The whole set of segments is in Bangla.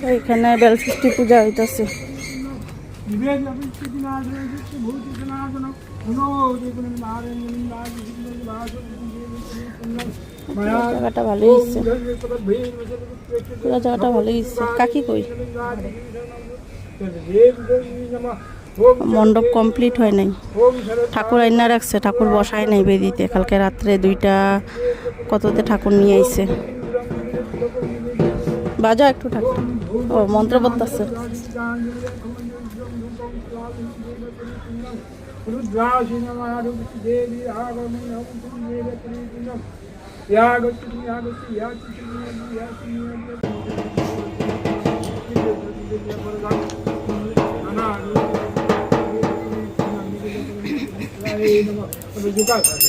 তো এখানে বেলষষ্ঠী পূজা হইতেছে। জায়গাটা ভালোই হচ্ছে ভালোই হচ্ছে কাকি কই? মণ্ডপ কমপ্লিট হয় নাই। ঠাকুর আইনা রাখছে, ঠাকুর বসায় নাই বেদিতে। কালকে রাত্রে দুইটা কততে ঠাকুর নিয়ে আইছে। বাজা একটু ঠাকুর ও মন্ত্র পড়তেছে। সাইডটা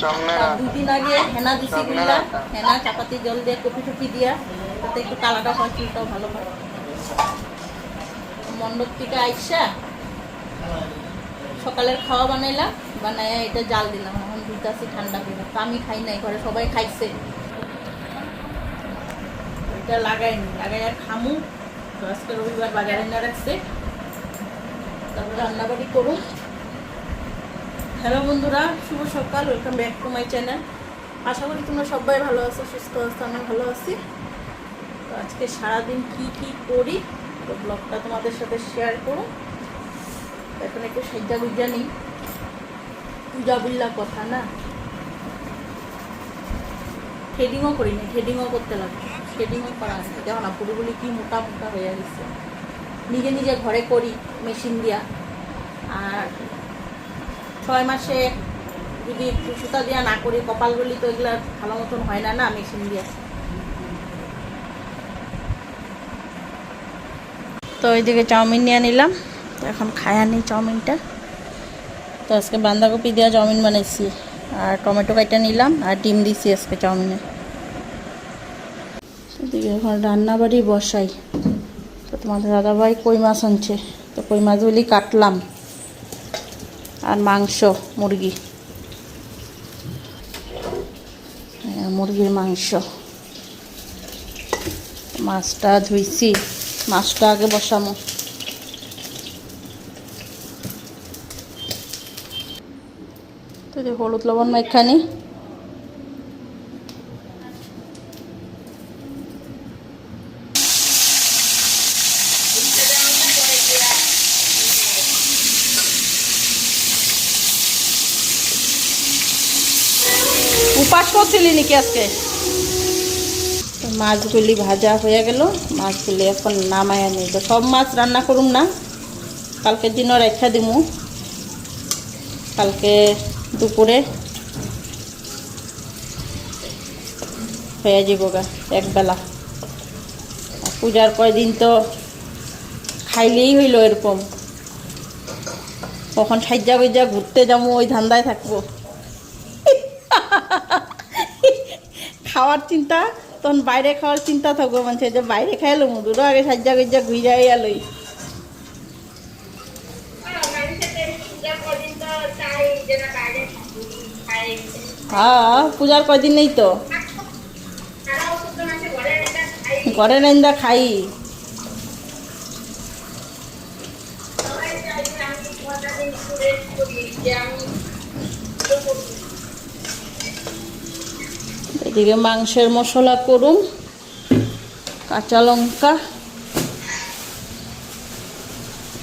সামনে তার দুই দিন আগে হেনা দিছি গুলা হেনা চাপাতি জল দিয়ে কপি টপি দিয়া তাতে একটু কালাটা হয় চুলটাও ভালো হয়। মণ্ডপ থেকে আইসা সকালের খাওয়া বানাইলাম বানাই এটা জাল দিলাম। এখন দুইটাছি ঠান্ডা করে। তো আমি খাই নাই ঘরে সবাই খাইছে। এটা লাগাইনি লাগাই আর খামু আজকে রবিবার বাজারে না রাখছে। তারপরে রান্নাবাড়ি করুন হ্যালো বন্ধুরা, শুভ সকাল welcome back to my channel আশা করি তোমরা সবাই ভালো আছো, সুস্থ আছো আমি ভালো আছি। তো আজকে সারাদিন কি কি করি, তো ব্লগটা তোমাদের সাথে শেয়ার করো এখন একটু সাজ্জা গুজ্জা নেই। পূজা বুল্লা কথা না? থ্রেডিংও করি না থ্রেডিংও করতে লাগবে থ্রেডিংও করা আছে। দেখো না পুরোগুলি কি মোটা মোটা হয়ে গেছে। নিজে নিজে ঘরে করি মেশিন দিয়া। আর ছয় মাসে যদি সুতা দিয়া না করি, কপালগুলি তো এগুলো ভালো মতন হয় না না, মেশিন দিয়া। তো ওইদিকে চাউমিন নিয়ে নিলাম। তো এখন খায়া নিই চাউমিনটা। তো আজকে বাঁধাকপি দেওয়া চাউমিন বানাইছি। আর টমেটো কাইটা নিলাম, আর ডিম দিছি আজকে চাউমিনে। এদিকে এখন রান্নাবাড়ি বসাই। তো তোমাদের দাদাভাই কই মাছ আনছে? তো কই মাছগুলি কাটলাম। আর মাংস মুরগি। হ্যাঁ, মুরগির মাংস। মাছটা ধুইছি। মাছটা আগে বসামো। হলুদ লবণ মাইখানি। করছিলি নাকি আজকে? মাছগুলি ভাজা হয়ে গেল। মাছগুলি এখন নামায় নিই তো সব মাছ রান্না করুম না। কালকের দিনও রেখা দিমু। কালকে দুপুরে হয়ে যাব গা, একবেলা। পূজার কয়দিন তো খাইলেই হইল এরকম। কখন সাজ্জা বৈজা ঘুরতে যাব ওই ধান্দায় থাকব। খাওয়ার চিন্তা, তখন বাইরে খাওয়ার চিন্তা থাকব মানে যে বাইরে খাইলো মুদুরও আগে সাজ্জা গজ্জা ঘুরাই আলোই হ্যাঁ পূজার কয়দিন নেই তো? ঘরে নেন্দা খাই। এদিকে মাংসের মশলা করুন, কাঁচা লঙ্কা,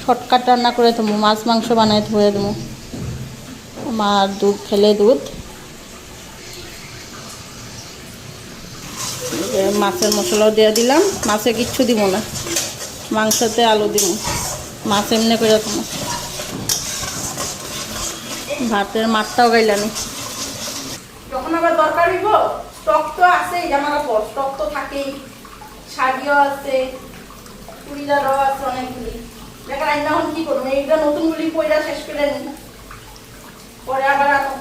শর্টকাট রান্না করে দেবো, মাছ মাংস বানাই ধুয়ে দেবো, মার দুধ, খেলে দুধ। মাছের মশলাও দিয়ে দিলাম, মাছে কিচ্ছু দিব না, মাংসতে আলু দিব, মাছ এমনি করে তোমার ভাতের মাঠটাও গাইলানি যখন আবার দরকার হইব স্টক তো আছেই জামা কাপড় স্টক তো থাকেই। শাড়িও আছে, চুড়িদারও আছে অনেকগুলি। দেখা রান্না এখন কি করব? এইটা নতুনগুলি পয়লা শেষ করে নিন পরে আবার আনো।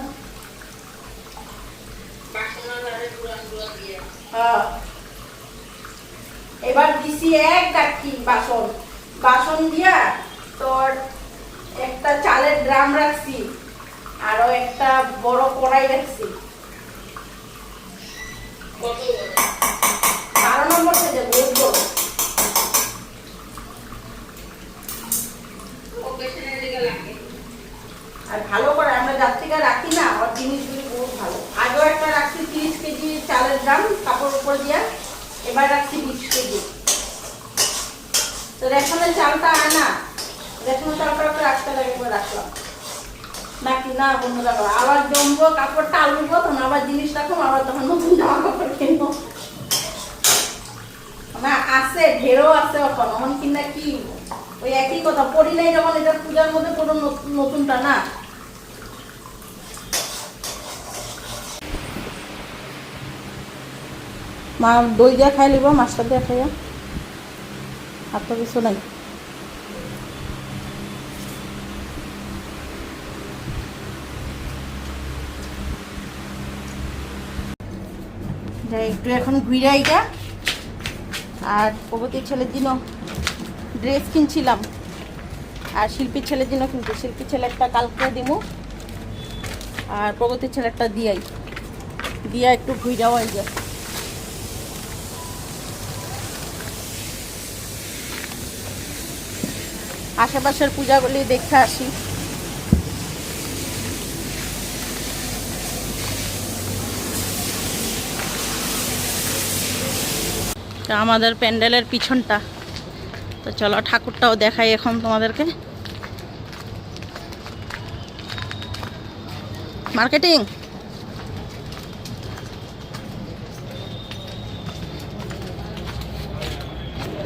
হ্যাঁ। এবার দিছি এক ডাকি বাসন। বাসন দিয়া তোর একটা চালের ড্রাম রাখছি আরও একটা বড় কড়াই রাখছি। বারো নম্বর আর ভালো করে আমরা যার ভালো। আগেও একটা রাখছি, তিরিশ কেজি চালের দাম কাপড় উপর দিয়া। এবার রাখছি বিশ কেজি। তো রেশনের চালটা আয় না। রেশনের চালটা রাখতে লাগে রাখলাম। নাকি না বন্ধুরা করো। আবার জমবো কাপড়টা আলুবো তখন আবার জিনিস রাখব আবার তখন নতুন জামা কাপড় কিনবো। না, আছে, ঢেরও আছে এখন। এখন কিনা কি? ওই একই কথা, পড়ি নাই যখন, এটা পূজার মধ্যে নতুন- নতুনটা না। মা, দই দিয়া খাই লিব, মাছটা দিয়া খাইয়া। আর তো কিছু নাই। যাই একটু এখন ঘুরে আইগা আর প্রগতির ছেলের জন্য ড্রেস কিনছিলাম। আর শিল্পীর ছেলের জন্য কিন্তু শিল্পীর ছেলেরটা কালকে দিমু। আর প্রগতির ছেলেরটা দিয়াই। দিয়া একটু ঘুরাও আই যা আশেপাশের পূজাগুলি দেখে আসি। তা আমাদের প্যান্ডেলের পিছনটা। তো চলো ঠাকুরটাও দেখাই এখন তোমাদেরকে। মার্কেটিং।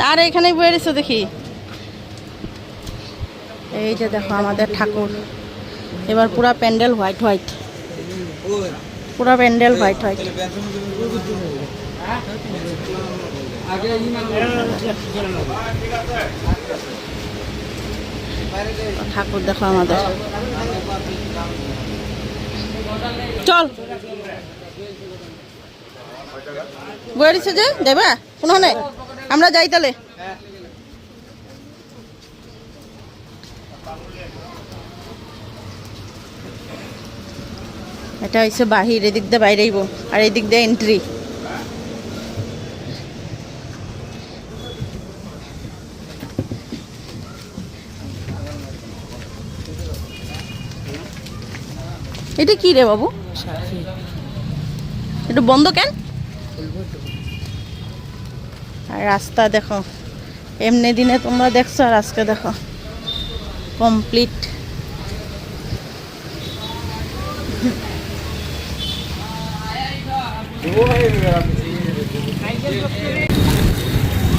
আর এখানেই বেরিয়েছো দেখি। এই যে দেখো আমাদের ঠাকুর। এবার পুরা প্যান্ডেল হোয়াইট হোয়াইট। পুরা প্যান্ডেল হোয়াইট হোয়াইট। ঠাকুর দেখো আমাদের। চল। বইছে যে? দেবা কোনো নেই? আমরা যাই তাহলে। এটা হচ্ছে বাহির, এদিক দিয়ে বাইরেইব আর এদিক দিয়ে এন্ট্রি এটা কি রে বাবু? এটা বন্ধ কেন? রাস্তা দেখো, এমনি দিনে তোমরা দেখছ আর আজকে দেখো কমপ্লিট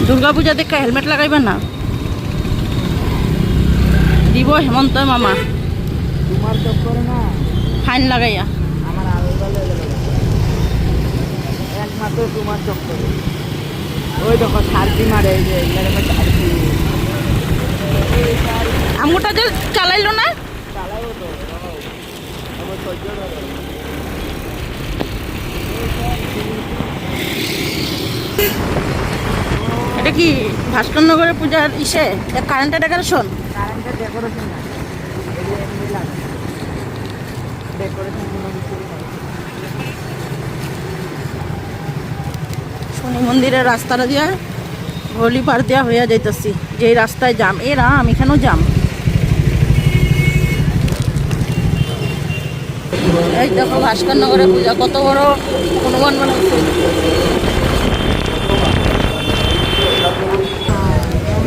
দুর্গা পূজা দেখে হেলমেট লাগাইবেন না? দিব হেমন্ত মামা। তোমার না? ফাইন লাগাইয়া। একমাত্র তোমার চক্করে ওই দেখো সার্জি মারে এই যে সার্জি চালাইলো না? তো ধরে এটা কি ভাস্করনগরের পূজার ইসে? কারেন্টের ডেকোরেশন কারেন্টের ডেকোরেশন না এগুলো এমনি লাগে ডেকোরেশন কোনো কিছু শনি মন্দিরের রাস্তাটা দিয়ে হোলি পার দিয়া হইয়া যাইতেছি। যেই রাস্তায় জাম এ রাম, এখানেও জাম এই দেখো ভাস্করনগরের পূজা, কত বড় হনুমান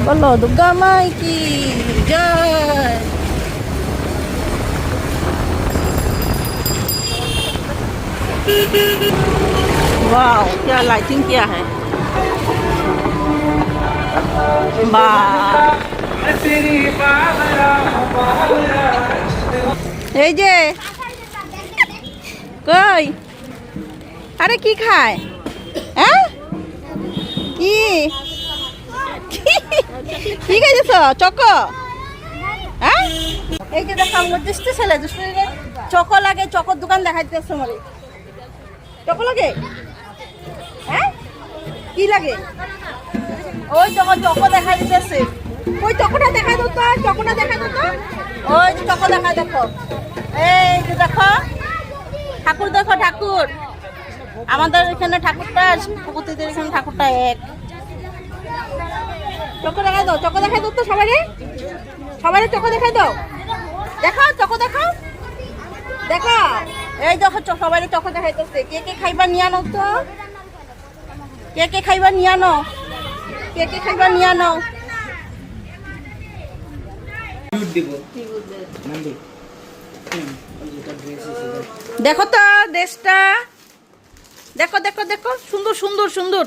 বলো, দুর্গা মাই কি? জয়! वाओ क्या लाइटिंग किया है বাহ এই যে কই আরে কি খায় হ্যাঁ কি কি? কি খাইতেছ চক হ্যাঁ এই যে দেখো আমার দুষ্টু ছেলে দুষ্টু ছেলে চকো লাগে চকর দোকান দেখাইতেছে মানে চকো লাগে? হ্যাঁ? কি লাগে? ওই যখন চকো দেখা দিতেছে। ওই চকোটা দেখা দাও তো চকোটা দেখা দাও তো। ওই চকো দেখা দেখো। এই যে দেখো, ঠাকুর দেখো, ঠাকুর। আমাদের এখানে ঠাকুরটা আর এখানে ঠাকুরটা এক। চকো দেখা দাও চকো দেখাই দাও তো সবাই সবাই চকো দেখাই দাও? দেখো চকো দেখো দেখো। এই দেখো সবাই চকো দেখাইতেছে। কে কে খাইবা নিয়ে আনো তো। কে কে খাইবা নিয়ে আনো কে কে খাইবা নিয়ে আনো দেখো তো ড্রেসটা দেখো দেখো দেখো। সুন্দর সুন্দর সুন্দর।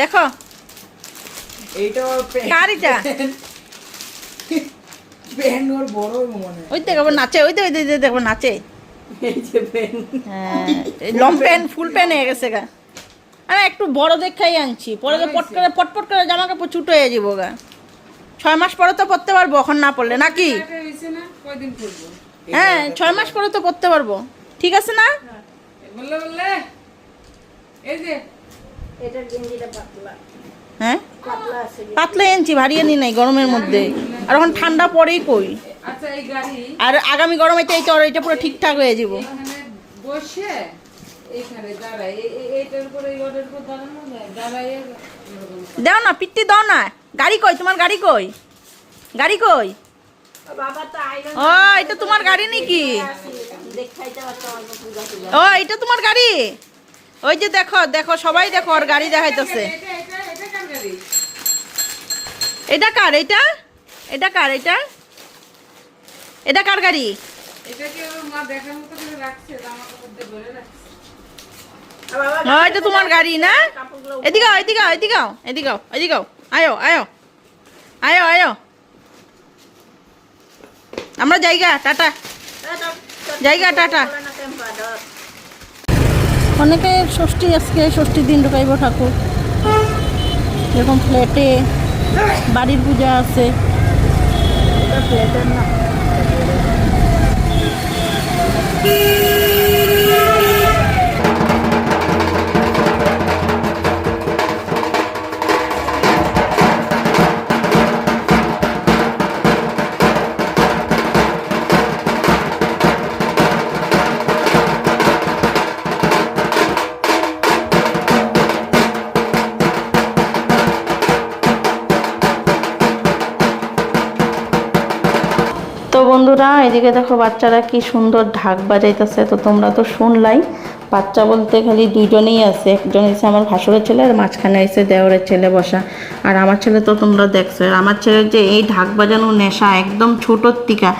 দেখো। এইটা ওর এটা? প্যান্ট ওর বড় মনে ওই দেখো আবার নাচে ওই তো ওই দেখো নাচে। এই যে হ্যাঁ লং প্যান্ট ফুল প্যান্ট হয়ে গেছে গা। আমি একটু বড় দেখাই আনছি। পরে তো পট করে পটপট করে জামা কাপড় ছুটো হয়ে যাব গা। ছয় মাস পরে তো পরতে পারব এখন না পড়লে নাকি হ্যাঁ ছয় মাস পরে তো পরতে পারব। ঠিক আছে না? বললে বললে। এই যে। হ্যাঁ? পাতলা আনছি ভারী আনি নাই গরমের মধ্যে। আর এখন ঠান্ডা পরেই কই? আচ্ছা আর আগামী গরমে তো এই তো এটা পুরো ঠিকঠাক হয়ে যাব। এখানে বসে দাঁড়ায়। দাও না পিট্টি দাও না। গাড়ি কই? তোমার গাড়ি কই? গাড়ি কই? ও এটা তোমার গাড়ি নাকি? ও এটা তোমার গাড়ি? ওই যে দেখো দেখো সবাই দেখো ওর গাড়ি দেখাইতেছে। এটা কার এটা? এটা কার এটা? এটা কার গাড়ি? এটা তোমার গাড়ি না? এদিকে এদিকে এদিকে এদিকে এদিকে। আয়ো আয়ো। আয়ো আয়ো। আমরা জায়গা টাটা। জায়গা টাটা। অনেকে ষষ্ঠী আজকে ষষ্ঠীর দিন ঢুকাইব ঠাকুর। এরকম ফ্ল্যাটে বাড়ির পূজা আছে। ফ্ল্যাটের না। বন্ধুরা, এদিকে দেখো বাচ্চারা কি সুন্দর ঢাক বাজাইতেছে। তো তোমরা তো শুনলাই, বাচ্চা বলতে খালি দুজনেই আছে। একজন হচ্ছে আমার ভাসুরের ছেলে আর মাঝখানে এসে দেওরের ছেলে বসা। আর আমার ছেলে তো তোমরা দেখছ। আমার ছেলের যে এই ঢাক বাজানো নেশা একদম ছোটোর টিকা।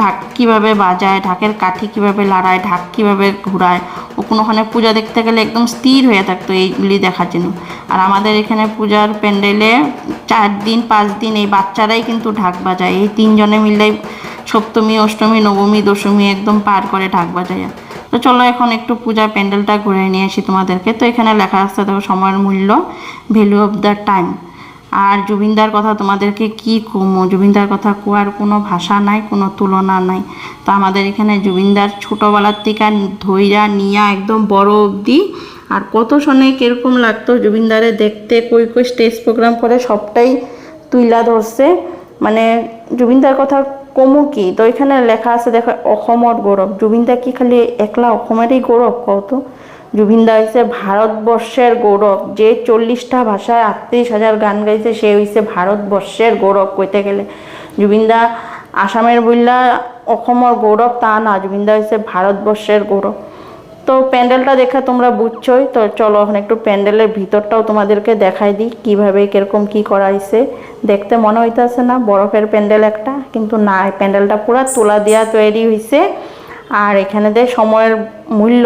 ঢাক কীভাবে বাজায়, ঢাকের কাঠি কীভাবে লাড়ায়, ঢাক কীভাবে ঘুরায়, ও কোনোখানে পূজা দেখতে গেলে একদম স্থির হয়ে থাকতো এইগুলি দেখার জন্য। আর আমাদের এখানে পূজার প্যান্ডেলে চার দিন, পাঁচ দিন এই বাচ্চারাই কিন্তু ঢাক বাজায়। এই তিনজনে মিলেই সপ্তমী, অষ্টমী, নবমী, দশমী একদম পার করে ঢাক বাজায় তো চলো এখন একটু পূজা প্যান্ডেলটা ঘুরে নিয়ে আসি তোমাদেরকে। তো এখানে লেখা আসতে দেখো, সময়ের মূল্য ভ্যালু অফ দ্য টাইম আর জুবিনদার কথা তোমাদেরকে কি কমো? জুবিনদার কথা কোয়ার কোনো ভাষা নাই, কোনো তুলনা নাই। তো আমাদের এখানে জুবিনদার ছোটোবেলার থেকে ধৈরা নিয়া একদম বড় অবধি। আর কত শোনে কীরকম লাগতো জুবিনদারে দেখতে, কই কই স্টেজ প্রোগ্রাম করে সবটাই তুইলা ধরছে। মানে জুবিনদার কথা কমু কি? তো এখানে লেখা আছে, দেখো অসমর গৌরব জুবিনদা কি খালি একলা, অসমেরই গৌরব কত জুবিনদা হয়েছে ভারতবর্ষের গৌরব যে চল্লিশটা ভাষায় আটত্রিশ হাজার গান গাইছে, সে হয়েছে ভারতবর্ষের গৌরব কইতে গেলে। জুবিনদা আসামের বললা অসমৰ গৌরব তা না। জুবিনদা হয়েছে ভারতবর্ষের গৌরব তো প্যান্ডেলটা দেখে তোমরা বুঝছোই। তো চলো এখন একটু প্যান্ডেলের ভিতরটাও তোমাদেরকে দেখাই দিই, কীভাবে, কীরকম কি করা হয়েছে। দেখতে মনে হইতেছে না, বরফের প্যান্ডেল একটা, কিন্তু না, এই প্যান্ডেলটা পুরো তোলা দিয়া তৈরি হয়েছে আর এখানে যে সময়ের মূল্য,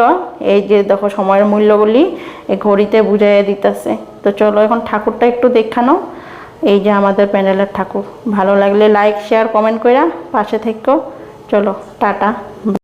এই যে দেখো সময়ের মূল্যগুলি এই ঘড়িতে বুঝাইয়া দিতেছে। তো চলো এখন ঠাকুরটা একটু দেখানো এই যে আমাদের প্যান্ডেলের ঠাকুর। ভালো লাগলে লাইক শেয়ার কমেন্ট কইরা পাশে থেকেও চলো, টাটা।